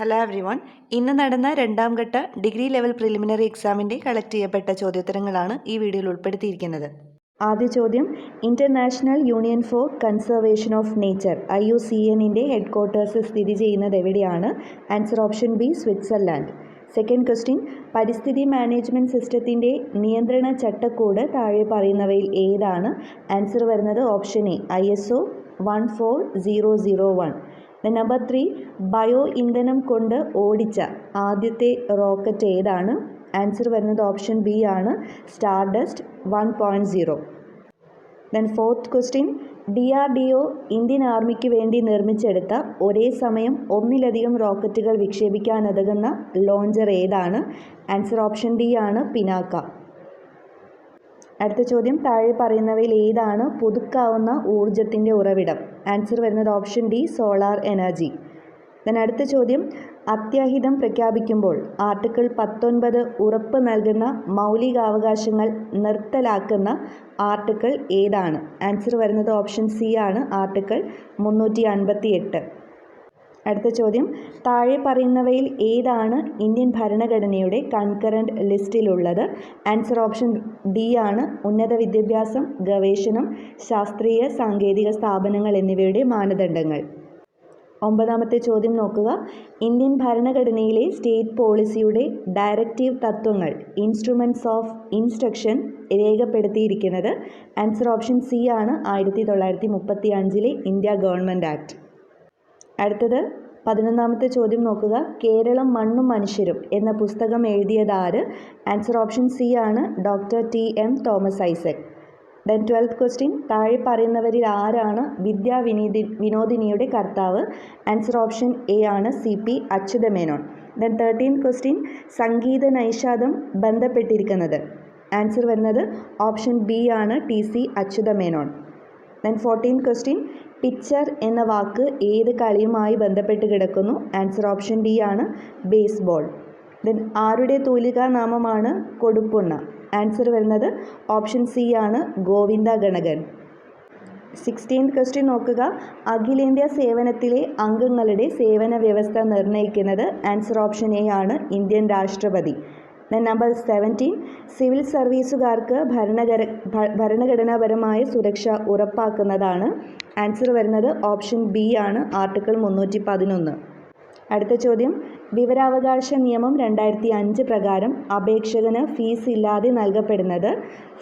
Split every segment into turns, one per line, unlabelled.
Hello every one ഇന്ന് നടന്ന രണ്ടാം ഘട്ട ഡിഗ്രി ലെവൽ പ്രിലിമിനറി എക്സാമിന്റെ കളക്ട് ചെയ്യപ്പെട്ട ചോദ്യോത്തരങ്ങളാണ് ഈ വീഡിയോയിൽ ഉൾപ്പെടുത്തിയിരിക്കുന്നത്. ആദ്യ ചോദ്യം international union for conservation of nature I U C എന്നിന്റെ ഹെഡ് ക്വാർട്ടേഴ്സ് സ്ഥിതി ചെയ്യുന്നത് എവിടെയാണ്? Answer option B Switzerland second question പരിസ്ഥിതി മാനേജ്മെന്റ് സിസ്റ്റത്തിന്റെ നിയന്ത്രണ ചട്ടക്കൂട് താഴെ പറയുന്നവയിൽ ഏതാണ്? ആൻസർ വരുന്നത് option A I S O one four zero zero one number three bio ഇന്ധനം കൊണ്ട് ഓടിച്ച ആദ്യത്തെ റോക്കറ്റ് ഏതാണ്? ആൻസർ വരുന്നത് ഓപ്ഷൻ ബി ആണ്. Stardust one point zero then fourth question D R D O Indian ആർമിക്ക് വേണ്ടി നിർമ്മിച്ചെടുത്ത ഒരേ സമയം ഒന്നിലധികം റോക്കറ്റുകൾ വിക്ഷേപിക്കാനതകുന്ന ലോഞ്ചർ ഏതാണ്? ആൻസർ ഓപ്ഷൻ ഡി ആണ് പിനാക്ക. അടുത്ത ചോദ്യം. താഴെ പറയുന്നവയിൽ ഏതാണ് പുതുക്കാവുന്ന ഊർജത്തിന്റെ ഉറവിടം? ആൻസർ വരുന്നത് option D solar energy then അടുത്ത ചോദ്യം. അത്യാഹിതം പ്രഖ്യാപിക്കുമ്പോൾ ആർട്ടിക്കിൾ പത്തൊൻപത് ഉറപ്പ് നൽകുന്ന മൗലികാവകാശങ്ങൾ നിർത്തലാക്കുന്ന ആർട്ടിക്കിൾ ഏതാണ്? ആൻസർ വരുന്നത് ഓപ്ഷൻ സി ആണ് ആർട്ടിക്കിൾ മുന്നൂറ്റി അൻപത്തി എട്ട് അടുത്ത ചോദ്യം. താഴെ പറയുന്നവയിൽ ഏതാണ് ഇന്ത്യൻ ഭരണഘടനയുടെ കൺകറന്റ് ലിസ്റ്റിലുള്ളത്? ആൻസർ ഓപ്ഷൻ ഡി ആണ്. ഉന്നത വിദ്യാഭ്യാസം ഗവേഷണം ശാസ്ത്രീയ സാങ്കേതിക സ്ഥാപനങ്ങൾ എന്നിവയുടെ മാനദണ്ഡങ്ങൾ. ഒമ്പതാമത്തെ ചോദ്യം നോക്കുക. ഇന്ത്യൻ ഭരണഘടനയിലെ സ്റ്റേറ്റ് പോളിസിയുടെ ഡയറക്റ്റീവ് തത്വങ്ങൾ ഇൻസ്ട്രുമെന്റ്സ് ഓഫ് ഇൻസ്ട്രക്ഷൻ രേഖപ്പെടുത്തിയിരിക്കുന്നത്. ആൻസർ ഓപ്ഷൻ സി ആണ്. ആയിരത്തി തൊള്ളായിരത്തി മുപ്പത്തി അഞ്ചിലെ ഇന്ത്യ ഗവൺമെന്റ് ആക്ട്. അടുത്തത് പതിനൊന്നാമത്തെ ചോദ്യം നോക്കുക. കേരളം മണ്ണും മനുഷ്യരും എന്ന പുസ്തകം എഴുതിയത് ആര് ആൻസർ ഓപ്ഷൻ സി ആണ് doctor T M Thomas Isaac. Then twelfth question താഴെ പറയുന്നവരിൽ ആരാണ് വിദ്യാ വിനീതി വിനോദിനിയുടെ കർത്താവ്? ആൻസർ ഓപ്ഷൻ എ ആണ് C P Achutha Menon. Then thirteen question Sangeetha Naishadham ബന്ധപ്പെട്ടിരിക്കുന്നത്. ആൻസർ വരുന്നത് ഓപ്ഷൻ ബി ആണ് T C Achutha Menon. Then fourteen question pitcher എന്ന വാക്ക് ഏത് കളിയുമായി ബന്ധപ്പെട്ട് കിടക്കുന്നു? ആൻസർ ഓപ്ഷൻ ഡി ആണ് ബേസ്ബോൾ ദെൻ ആരുടെ തൂലികാ നാമമാണ് കൊടുപ്പുണ്ണ? ആൻസർ വരുന്നത് ഓപ്ഷൻ സി ആണ് ഗോവിന്ദ ഗണകൻ. സിക്സ്റ്റീൻത് ക്വസ്റ്റ്യൻ നോക്കുക. അഖിലേന്ത്യാ സേവനത്തിലെ അംഗങ്ങളുടെ സേവന വ്യവസ്ഥ നിർണയിക്കുന്നത് ആൻസർ ഓപ്ഷൻ എ ആണ് ഇന്ത്യൻ രാഷ്ട്രപതി. നമ്പർ സെവന്റീൻ സിവിൽ സർവീസുകാർക്ക് ഭരണഘര ഭരണഘടനാപരമായ സുരക്ഷ ഉറപ്പാക്കുന്നതാണ്. ആൻസർ വരുന്നത് ഓപ്ഷൻ ബി ആണ് ആർട്ടിക്കിൾ മുന്നൂറ്റി പതിനൊന്ന്. അടുത്ത ചോദ്യം വിവരാവകാശ നിയമം രണ്ടായിരത്തി അഞ്ച് പ്രകാരം അപേക്ഷകന് ഫീസ് ഇല്ലാതെ നൽകപ്പെടുന്നത്.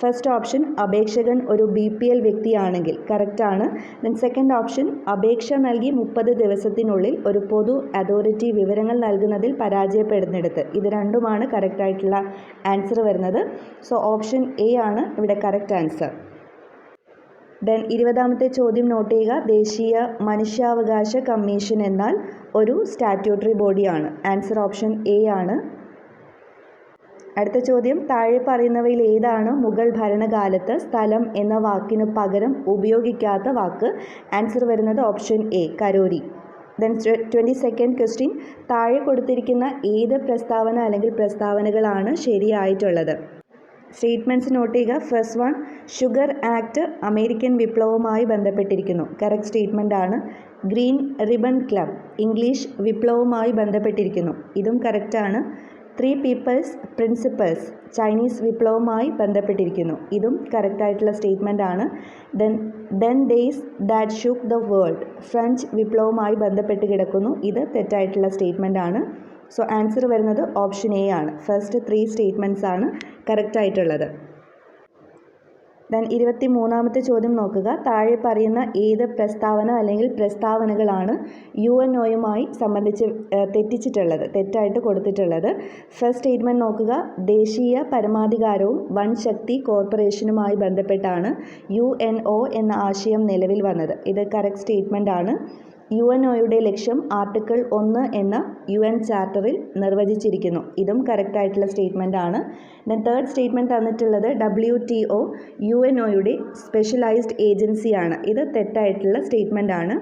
ഫസ്റ്റ് ഓപ്ഷൻ അപേക്ഷകൻ ഒരു ബി പി എൽ വ്യക്തിയാണെങ്കിൽ കറക്റ്റാണ് ദെൻ സെക്കൻഡ് ഓപ്ഷൻ അപേക്ഷ നൽകി മുപ്പത് ദിവസത്തിനുള്ളിൽ ഒരു പൊതു അതോറിറ്റി വിവരങ്ങൾ നൽകുന്നതിൽ പരാജയപ്പെടുന്നിടത്ത്. ഇത് രണ്ടുമാണ് കറക്റ്റായിട്ടുള്ള ആൻസർ വരുന്നത്. സോ ഓപ്ഷൻ എ ആണ് ഇവിടെ കറക്റ്റ് ആൻസർ ദെൻ ഇരുപതാമത്തെ ചോദ്യം നോട്ട് ചെയ്യുക. ദേശീയ മനുഷ്യാവകാശ കമ്മീഷൻ എന്നാൽ ഒരു സ്റ്റാറ്റ്യൂട്ടറി ബോഡിയാണ് ആൻസർ ഓപ്ഷൻ എ ആണ്. അടുത്ത ചോദ്യം. താഴെ പറയുന്നവയിൽ ഏതാണ് മുഗൾ ഭരണകാലത്ത് സ്ഥലം എന്ന വാക്കിന് പകരം ഉപയോഗിക്കാത്ത വാക്ക്? ആൻസർ വരുന്നത് ഓപ്ഷൻ എ കരോരി. ദെൻ ട്വന്റി സെക്കൻഡ് ക്വസ്റ്റ്യൻ താഴെ കൊടുത്തിരിക്കുന്ന ഏത് പ്രസ്താവന അല്ലെങ്കിൽ പ്രസ്താവനകളാണ് ശരിയായിട്ടുള്ളത്? സ്റ്റേറ്റ്മെന്റ്സ് നോട്ട് ചെയ്യുക. First one sugar act American വിപ്ലവവുമായി ബന്ധപ്പെട്ടിരിക്കുന്നു. കറക്റ്റ് സ്റ്റേറ്റ്മെന്റ് ആണ്. ഗ്രീൻ റിബൺ ക്ലബ് ഇംഗ്ലീഷ് വിപ്ലവവുമായി ബന്ധപ്പെട്ടിരിക്കുന്നു. ഇതും കറക്റ്റാണ് ത്രീ പീപ്പിൾസ് പ്രിൻസിപ്പൽസ് ചൈനീസ് വിപ്ലവവുമായി ബന്ധപ്പെട്ടിരിക്കുന്നു. ഇതും കറക്റ്റായിട്ടുള്ള സ്റ്റേറ്റ്മെന്റ് ആണ്. Then then days that shook the world French വിപ്ലവവുമായി ബന്ധപ്പെട്ട് കിടക്കുന്നു. ഇത് തെറ്റായിട്ടുള്ള സ്റ്റേറ്റ്മെന്റ് ആണ്. സോ ആൻസർ വരുന്നത് ഓപ്ഷൻ എ ആണ്. ഫസ്റ്റ് ത്രീ സ്റ്റേറ്റ്മെന്റ്സ് ആണ് കറക്റ്റായിട്ടുള്ളത് ദെൻ ഇരുപത്തി മൂന്നാമത്തെ ചോദ്യം നോക്കുക. താഴെ പറയുന്ന ഏത് പ്രസ്താവന അല്ലെങ്കിൽ പ്രസ്താവനകളാണ് യു എൻ ഒയുമായി സംബന്ധിച്ച് തെറ്റിച്ചിട്ടുള്ളത് തെറ്റായിട്ട് കൊടുത്തിട്ടുള്ളത്. ഫസ്റ്റ് സ്റ്റേറ്റ്മെന്റ് നോക്കുക. ദേശീയ പരമാധികാരവും വൻ ശക്തി കോർപ്പറേഷനുമായി ബന്ധപ്പെട്ടാണ് യു എൻ ഒ എന്ന ആശയം നിലവിൽ വന്നത്. ഇത് കറക്റ്റ് സ്റ്റേറ്റ്മെന്റ് ആണ്. യു എൻ ഒയുടെ ലക്ഷ്യം ആർട്ടിക്കിൾ ഒന്ന് എന്ന യു എൻ ചാർട്ടറിൽ നിർവചിച്ചിരിക്കുന്നു. ഇതും കറക്റ്റായിട്ടുള്ള സ്റ്റേറ്റ്മെന്റ് ആണ്. ദെൻ തേർഡ് സ്റ്റേറ്റ്മെന്റ് തന്നിട്ടുള്ളത് W T O U N ഒയുടെ സ്പെഷ്യലൈസ്ഡ് ഏജൻസിയാണ് ഇത് തെറ്റായിട്ടുള്ള സ്റ്റേറ്റ്മെന്റ് ആണ്.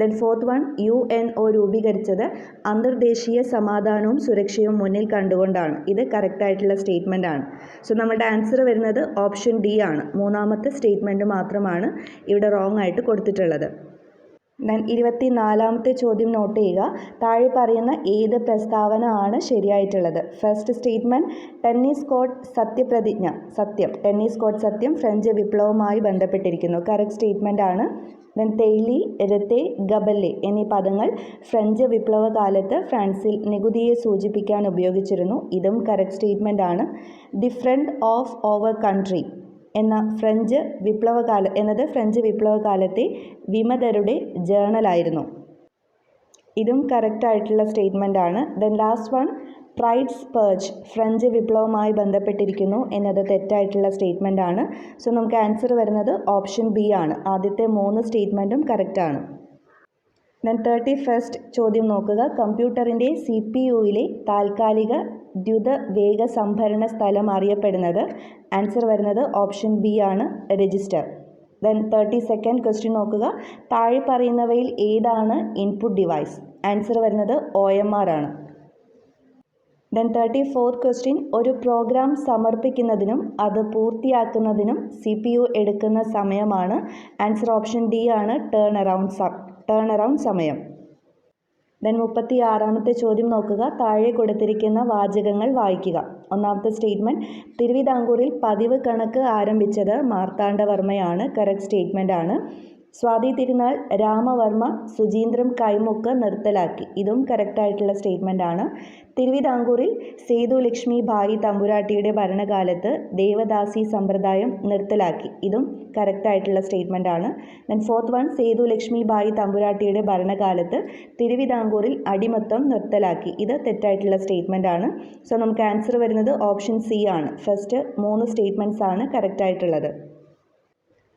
Then fourth one U N O രൂപീകരിച്ചത് അന്തർദേശീയ സമാധാനവും സുരക്ഷയും മുന്നിൽ കണ്ടുകൊണ്ടാണ്. ഇത് കറക്റ്റായിട്ടുള്ള സ്റ്റേറ്റ്മെന്റ് ആണ്. സോ നമ്മുടെ ആൻസർ വരുന്നത് ഓപ്ഷൻ ഡി ആണ്. മൂന്നാമത്തെ സ്റ്റേറ്റ്മെന്റ് മാത്രമാണ് ഇവിടെ റോങ് ആയിട്ട് കൊടുത്തിട്ടുള്ളത്. ദെൻ ഇരുപത്തി ചോദ്യം നോട്ട് ചെയ്യുക. താഴെ പറയുന്ന ഏത് പ്രസ്താവന ആണ് ശരിയായിട്ടുള്ളത്? ഫസ്റ്റ് സ്റ്റേറ്റ്മെന്റ് ടെന്നീസ് കോട്ട് സത്യപ്രതിജ്ഞ. സത്യം. ടെന്നീസ് കോട്ട് സത്യം ഫ്രഞ്ച് വിപ്ലവവുമായി ബന്ധപ്പെട്ടിരിക്കുന്നു. കറക്റ്റ് സ്റ്റേറ്റ്മെന്റ് ആണ്. ദെൻ തേലി രത്തെ ഗബല്ലെ എന്നീ പദങ്ങൾ ഫ്രഞ്ച് വിപ്ലവ കാലത്ത് ഫ്രാൻസിൽ നികുതിയെ സൂചിപ്പിക്കാൻ ഉപയോഗിച്ചിരുന്നു. ഇതും കറക്റ്റ് സ്റ്റേറ്റ്മെന്റ് ആണ്. ഡിഫറെന്റ് ഓഫ് ഓവർ കൺട്രി എന്ന ഫ്രഞ്ച് വിപ്ലവകാല എന്നത് ഫ്രഞ്ച് വിപ്ലവകാലത്തെ വിമതരുടെ ജേണലായിരുന്നു. ഇതും കറക്റ്റായിട്ടുള്ള സ്റ്റേറ്റ്മെന്റ് ആണ്. Then last one Pride's purge French വിപ്ലവമായി ബന്ധപ്പെട്ടിരിക്കുന്നു എന്നത് തെറ്റായിട്ടുള്ള സ്റ്റേറ്റ്മെന്റ് ആണ്. സോ നമുക്ക് ആൻസർ വരുന്നത് ഓപ്ഷൻ ബി ആണ്. ആദ്യത്തെ മൂന്ന് സ്റ്റേറ്റ്മെന്റും കറക്റ്റാണ് ദെൻ തേർട്ടി ഫസ്റ്റ് ചോദ്യം നോക്കുക. കമ്പ്യൂട്ടറിന്റെ സി പി യുവിലെ താൽക്കാലിക ദ്യുത വേഗ സംഭരണ സ്ഥലം അറിയപ്പെടുന്നത്. ആൻസർ വരുന്നത് ഓപ്ഷൻ ബി ആണ്. Register then thirty second question നോക്കുക. താഴെ പറയുന്നവയിൽ ഏതാണ് ഇൻപുട്ട് ഡിവൈസ് ആൻസർ വരുന്നത് ഒ എം ആർ ആണ്. ദെൻ തേർട്ടി ഫോർത്ത് ക്വസ്റ്റ്യൻ ഒരു പ്രോഗ്രാം സമർപ്പിക്കുന്നതിനും അത് പൂർത്തിയാക്കുന്നതിനും സി പി യു എടുക്കുന്ന സമയമാണ്. ആൻസർ ഓപ്ഷൻ ഡി ആണ്. ടേൺ അറൗണ്ട് ടേൺ അറൗണ്ട് സമയം. ദെൻ മുപ്പത്തി ആറാമത്തെ ചോദ്യം നോക്കുക. താഴെ കൊടുത്തിരിക്കുന്ന വാചകങ്ങൾ വായിക്കുക. ഒന്നാമത്തെ സ്റ്റേറ്റ്മെന്റ് തിരുവിതാംകൂറിൽ പതിവ് കണക്ക് ആരംഭിച്ചത് മാർത്താണ്ഡവർമ്മയാണ്. കറക്റ്റ് സ്റ്റേറ്റ്മെന്റ് ആണ്. സ്വാതി തിരുനാൾ രാമവർമ്മ സുചീന്ദ്രം കൈമുക്ക് നിർത്തലാക്കി. ഇതും കറക്റ്റായിട്ടുള്ള സ്റ്റേറ്റ്മെന്റ് ആണ്. തിരുവിതാംകൂറിൽ സേതു ലക്ഷ്മി ഭായി തമ്പുരാട്ടിയുടെ ഭരണകാലത്ത് ദേവദാസി സമ്പ്രദായം നിർത്തലാക്കി. ഇതും കറക്റ്റായിട്ടുള്ള സ്റ്റേറ്റ്മെന്റ് ആണ്. Then fourth one Sethu Lakshmi Bayi തമ്പുരാട്ടിയുടെ ഭരണകാലത്ത് തിരുവിതാംകൂറിൽ അടിമത്തം നിർത്തലാക്കി. ഇത് തെറ്റായിട്ടുള്ള സ്റ്റേറ്റ്മെന്റ് ആണ്. സോ നമുക്ക് ആൻസർ വരുന്നത് ഓപ്ഷൻ സി ആണ്. ഫസ്റ്റ് മൂന്ന് സ്റ്റേറ്റ്മെന്റ്സ് ആണ് കറക്റ്റായിട്ടുള്ളത്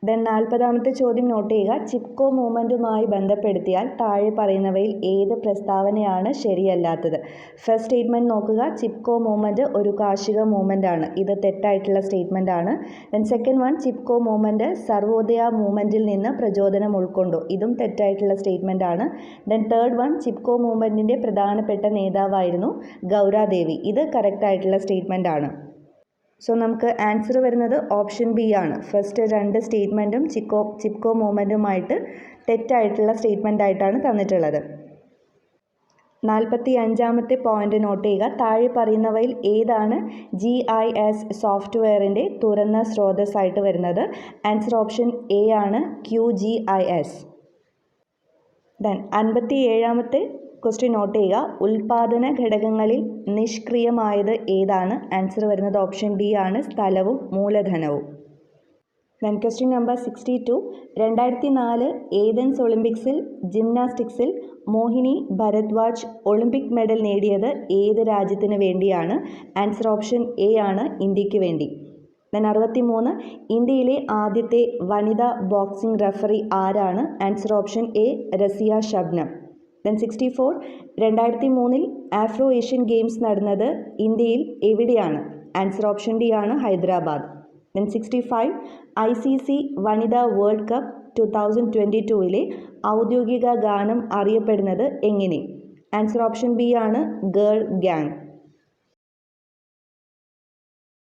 ദെൻ നാൽപ്പതാമത്തെ ചോദ്യം നോട്ട് ചെയ്യുക. ചിപ്കോ മൂവ്മെന്റുമായി ബന്ധപ്പെടുത്തിയാൽ താഴെ പറയുന്നവയിൽ ഏത് പ്രസ്താവനയാണ് ശരിയല്ലാത്തത്? ഫസ്റ്റ് സ്റ്റേറ്റ്മെന്റ് നോക്കുക. ചിപ്കോ മൂവ്മെന്റ് ഒരു കാർഷിക മൂവ്മെന്റ് ആണ് ഇത് തെറ്റായിട്ടുള്ള സ്റ്റേറ്റ്മെന്റ് ആണ്. Then second one Chipko movement Sarvodaya മൂവ്മെന്റിൽ നിന്ന് പ്രചോദനം ഉൾക്കൊണ്ടു. ഇതും തെറ്റായിട്ടുള്ള സ്റ്റേറ്റ്മെന്റ് ആണ്. ദെൻ തേർഡ് വൺ ചിപ്കോ മൂവ്മെന്റിന്റെ പ്രധാനപ്പെട്ട നേതാവായിരുന്നു ഗൗരാദേവി. ഇത് കറക്റ്റായിട്ടുള്ള സ്റ്റേറ്റ്മെന്റ് ആണ്. സോ നമുക്ക് ആൻസർ വരുന്നത് ഓപ്ഷൻ ബി ആണ്. ഫസ്റ്റ് രണ്ട് സ്റ്റേറ്റ്മെന്റും ചിക്കോ ചിപ്കോ മൂവ്മെന്റുമായിട്ട് തെറ്റായിട്ടുള്ള സ്റ്റേറ്റ്മെന്റ് ആയിട്ടാണ് തന്നിട്ടുള്ളത്. നാൽപ്പത്തി അഞ്ചാമത്തെ പോയിന്റ് നോട്ട് ചെയ്യുക. താഴെ പറയുന്നവയിൽ ഏതാണ് ജി ഐ എസ് സോഫ്റ്റ്വെയറിന്റെ തുറന്ന സ്രോതസ്സായിട്ട് വരുന്നത്? ആൻസർ ഓപ്ഷൻ എ ആണ് Q G I S then അൻപത്തി ഏഴാമത്തെ ക്വസ്റ്റ്യൻ നോട്ട് ചെയ്യുക. ഉൽപാദന ഘടകങ്ങളിൽ നിഷ്ക്രിയമായത് ഏതാണ്? ആൻസർ വരുന്നത് ഓപ്ഷൻ ഡി ആണ്. സ്ഥലവും മൂലധനവും. Then question number sixty two രണ്ടായിരത്തി നാല് ഏതൻസ് ഒളിമ്പിക്സിൽ ജിംനാസ്റ്റിക്സിൽ മോഹിനി ഭരദ്വാജ് ഒളിമ്പിക് മെഡൽ നേടിയത് ഏത് രാജ്യത്തിന് വേണ്ടിയാണ്? ആൻസർ ഓപ്ഷൻ എ ആണ് ഇന്ത്യയ്ക്ക് വേണ്ടി. ദെൻ അറുപത്തി മൂന്ന് ഇന്ത്യയിലെ ആദ്യത്തെ വനിതാ ബോക്സിംഗ് റഫറി ആരാണ്? Answer option A Raziya Shabnam then sixty four രണ്ടായിരത്തി മൂന്നിൽ ആഫ്രോ ഏഷ്യൻ ഗെയിംസ് നടന്നത് ഇന്ത്യയിൽ എവിടെയാണ്? ആൻസർ ഓപ്ഷൻ ഡി ആണ് Hyderabad. Then sixty five I C C വനിതാ world cup two thousand twenty ടൂവിലെ ഔദ്യോഗിക ഗാനം അറിയപ്പെടുന്നത് എങ്ങനെ? ആൻസർ ഓപ്ഷൻ ബി ആണ് ഗേൾ ഗ്യാങ്